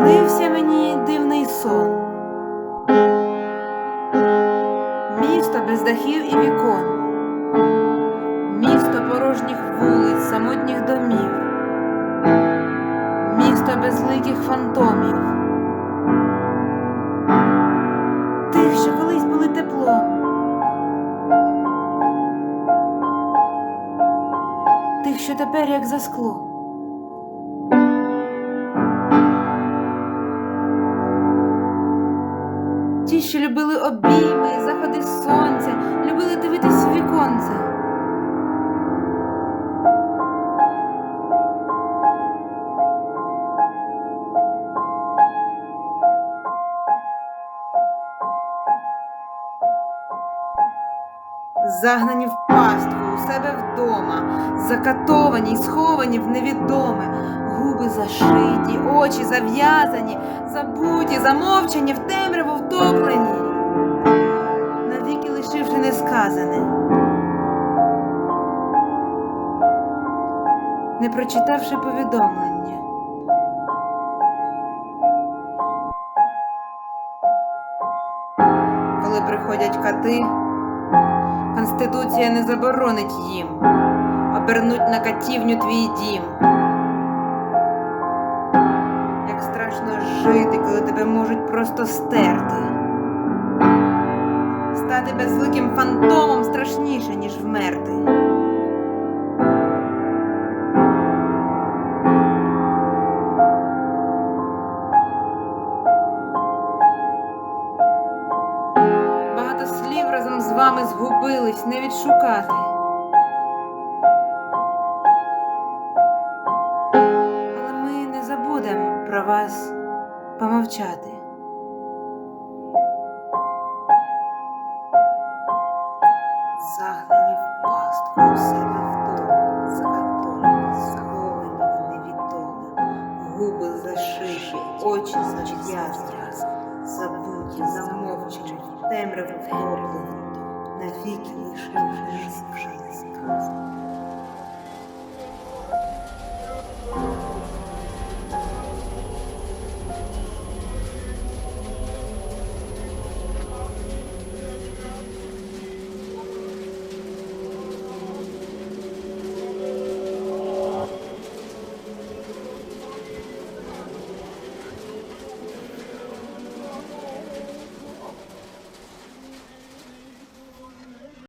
Снився мені дивний сон. Місто без дахів і вікон, місто порожніх вулиць, самотніх домів, місто безликих фантомів, тих, що колись були теплом, тих, що тепер як за склом. Ті, що любили обійми, заходи сонця, любили дивитись в віконце. Загнані в пастку у себе вдома, закатовані й сховані в невідоме, губи зашиті, очі зав'язані, забуті, замовчані, в темряву втоплені, навіки лишивши несказане. Не прочитавши повідомлення. Коли приходять кати, Конституція не заборонить їм обернуть на катівню твій дім. Страшно жити, коли тебе можуть просто стерти. Стати безликим фантомом страшніше, ніж вмерти. Багато слів разом з вами згубились, не відшукати. Про вас помовчати. Загнані в пастку у себе вдома, закатовані, сховані в невідоме, губи зашиті, очі зав'язані, забуті, замовчені, темряву втоплені, навіки.